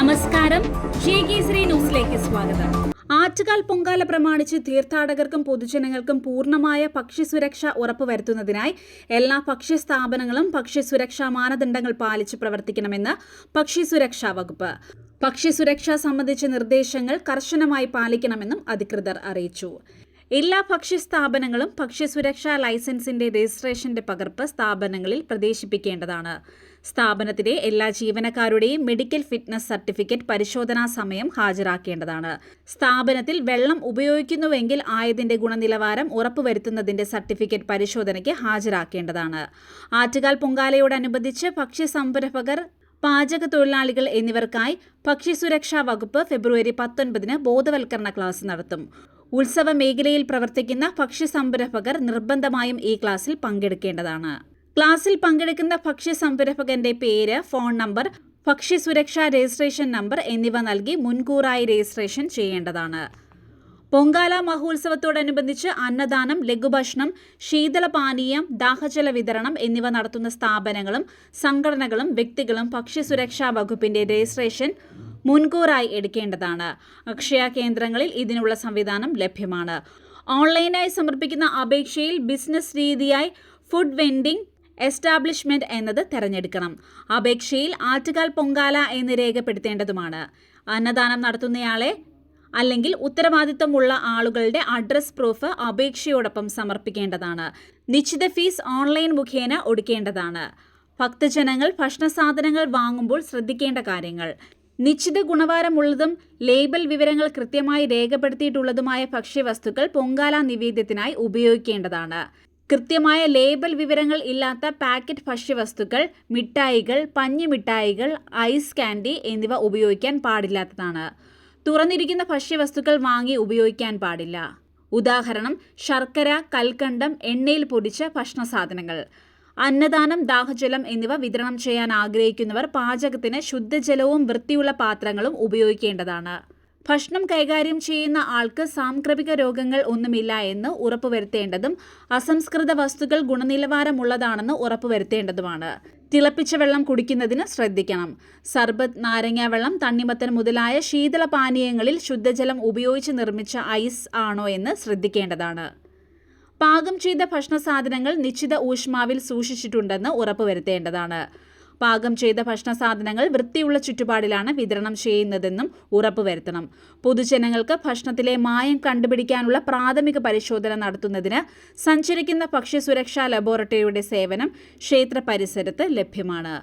നമസ്കാരം. ന്യൂസിലേക്ക് സ്വാഗതം. ആറ്റുകാൽ പൊങ്കാല പ്രമാണിച്ച് തീർത്ഥാടകർക്കും പൊതുജനങ്ങൾക്കും പൂർണമായ ഭക്ഷ്യസുരക്ഷ ഉറപ്പുവരുത്തുന്നതിനായി എല്ലാ പക്ഷി സ്ഥാപനങ്ങളും പക്ഷി ഭക്ഷ്യസുരക്ഷാ മാനദണ്ഡങ്ങൾ പാലിച്ച് പ്രവർത്തിക്കണമെന്ന് ഭക്ഷ്യസുരക്ഷാ വകുപ്പ്. ഭക്ഷ്യസുരക്ഷ സംബന്ധിച്ച നിർദ്ദേശങ്ങൾ കർശനമായി പാലിക്കണമെന്നും അധികൃതർ അറിയിച്ചു. എല്ലാ ഭക്ഷ്യ സ്ഥാപനങ്ങളും ഭക്ഷ്യസുരക്ഷാ ലൈസൻസിന്റെ രജിസ്ട്രേഷന്റെ പകർപ്പ് സ്ഥാപനങ്ങളിൽ പ്രദർശിപ്പിക്കേണ്ടതാണ്. സ്ഥാപനത്തിലെ എല്ലാ ജീവനക്കാരുടെയും മെഡിക്കൽ ഫിറ്റ്നസ് സർട്ടിഫിക്കറ്റ് പരിശോധനാ സമയം ഹാജരാക്കേണ്ടതാണ്. സ്ഥാപനത്തിൽ വെള്ളം ഉപയോഗിക്കുന്നുവെങ്കിൽ ആയതിന്റെ ഗുണനിലവാരം ഉറപ്പുവരുത്തുന്നതിന്റെ സർട്ടിഫിക്കറ്റ് പരിശോധനയ്ക്ക് ഹാജരാക്കേണ്ടതാണ്. ആറ്റുകാൽ പൊങ്കാലയോടനുബന്ധിച്ച് ഭക്ഷ്യസംരംഭകർ പാചക തൊഴിലാളികൾ എന്നിവർക്കായി ഭക്ഷ്യസുരക്ഷാ വകുപ്പ് ഫെബ്രുവരി പത്തൊൻപതിന് ബോധവൽക്കരണ ക്ലാസ് നടത്തും. ഉത്സവ മേഖലയിൽ പ്രവർത്തിക്കുന്ന ഭക്ഷ്യസംരംഭകർ നിർബന്ധമായും ഈ ക്ലാസ്സിൽ പങ്കെടുക്കേണ്ടതാണ്. ക്ലാസ്സിൽ പങ്കെടുക്കുന്ന ഭക്ഷ്യ സംരംഭകന്റെ പേര് ഫോൺ നമ്പർ ഭക്ഷ്യസുരക്ഷാ രജിസ്ട്രേഷൻ നമ്പർ എന്നിവ നൽകി മുൻകൂറായി രജിസ്ട്രേഷൻ ചെയ്യേണ്ടതാണ്. പൊങ്കാല മഹോത്സവത്തോടനുബന്ധിച്ച് അന്നദാനം ലഘുഭക്ഷണം ശീതളപാനീയം ദാഹജല വിതരണം എന്നിവ നടത്തുന്ന സ്ഥാപനങ്ങളും സംഘടനകളും വ്യക്തികളും ഭക്ഷ്യസുരക്ഷാ വകുപ്പിന്റെ രജിസ്ട്രേഷൻ മുൻകൂറായി എടുക്കേണ്ടതാണ്. അക്ഷയ കേന്ദ്രങ്ങളിൽ ഇതിനുള്ള സംവിധാനം ലഭ്യമാണ്. ഓൺലൈനായി സമർപ്പിക്കുന്ന അപേക്ഷയിൽ ബിസിനസ് രീതിയായി ഫുഡ് വെൻഡിംഗ് എസ്റ്റാബ്ലിഷ്മെന്റ് എന്നത് തെരഞ്ഞെടുക്കണം. അപേക്ഷയിൽ ആറ്റുകാൽ പൊങ്കാല എന്ന് രേഖപ്പെടുത്തേണ്ടതുമാണ്. അന്നദാനം നടത്തുന്നയാളെ അല്ലെങ്കിൽ ഉത്തരവാദിത്തമുള്ള ആളുകളുടെ അഡ്രസ് പ്രൂഫ് അപേക്ഷയോടൊപ്പം സമർപ്പിക്കേണ്ടതാണ്. നിശ്ചിത ഫീസ് ഓൺലൈൻ മുഖേന ഒടുക്കേണ്ടതാണ്. ഭക്തജനങ്ങൾ ഭക്ഷണസാധനങ്ങൾ വാങ്ങുമ്പോൾ ശ്രദ്ധിക്കേണ്ട കാര്യങ്ങൾ. നിശ്ചിത ഗുണവാരമുള്ളതും ലേബൽ വിവരങ്ങൾ കൃത്യമായി രേഖപ്പെടുത്തിയിട്ടുള്ളതുമായ ഭക്ഷ്യവസ്തുക്കൾ പൊങ്കാല നിവേദ്യത്തിനായി ഉപയോഗിക്കേണ്ടതാണ്. കൃത്യമായ ലേബൽ വിവരങ്ങൾ ഇല്ലാത്ത പാക്കറ്റ് ഭക്ഷ്യവസ്തുക്കൾ മിഠായികൾ പഞ്ഞി മിഠായികൾ ഐസ് കാൻഡി എന്നിവ ഉപയോഗിക്കാൻ പാടില്ലാത്തതാണ്. തുറന്നിരിക്കുന്ന ഭക്ഷ്യവസ്തുക്കൾ വാങ്ങി ഉപയോഗിക്കാൻ പാടില്ല. ഉദാഹരണം ശർക്കര കൽക്കണ്ടം എണ്ണയിൽ പൊടിച്ച ഭക്ഷണ സാധനങ്ങൾ. അന്നദാനം ദാഹജലം എന്നിവ വിതരണം ചെയ്യാൻ ആഗ്രഹിക്കുന്നവർ പാചകത്തിന് ശുദ്ധജലവും വൃത്തിയുള്ള പാത്രങ്ങളും ഉപയോഗിക്കേണ്ടതാണ്. ഭക്ഷണം കൈകാര്യം ചെയ്യുന്ന ആൾക്ക് സാംക്രമിക രോഗങ്ങൾ ഒന്നുമില്ല എന്ന് ഉറപ്പുവരുത്തേണ്ടതും അസംസ്കൃത വസ്തുക്കൾ ഗുണനിലവാരമുള്ളതാണെന്ന് ഉറപ്പുവരുത്തേണ്ടതുമാണ്. തിളപ്പിച്ച വെള്ളം കുടിക്കുന്നതിന് ശ്രദ്ധിക്കണം. സർബത്ത് നാരങ്ങ വെള്ളം തണ്ണിമത്തൻ മുതലായ ശീതള പാനീയങ്ങളിൽ ശുദ്ധജലം ഉപയോഗിച്ച് നിർമ്മിച്ച ഐസ് ആണോ എന്ന് ശ്രദ്ധിക്കേണ്ടതാണ്. പാകം ചെയ്ത ഭക്ഷണ സാധനങ്ങൾ നിശ്ചിത ഊഷ്മാവിൽ സൂക്ഷിച്ചിട്ടുണ്ടെന്ന് ഉറപ്പുവരുത്തേണ്ടതാണ്. പാകം ചെയ്ത ഭക്ഷണ സാധനങ്ങൾ വൃത്തിയുള്ള ചുറ്റുപാടിലാണ് വിതരണം ചെയ്യുന്നതെന്നും ഉറപ്പുവരുത്തണം പൊതുജനങ്ങൾക്ക് ഭക്ഷണത്തിലെ മായം കണ്ടുപിടിക്കാനുള്ള പ്രാഥമിക പരിശോധന നടത്തുന്നതിന് സഞ്ചരിക്കുന്ന ഭക്ഷ്യസുരക്ഷാ ലബോറട്ടറിയുടെ സേവനം ക്ഷേത്ര പരിസരത്ത് ലഭ്യമാണ്.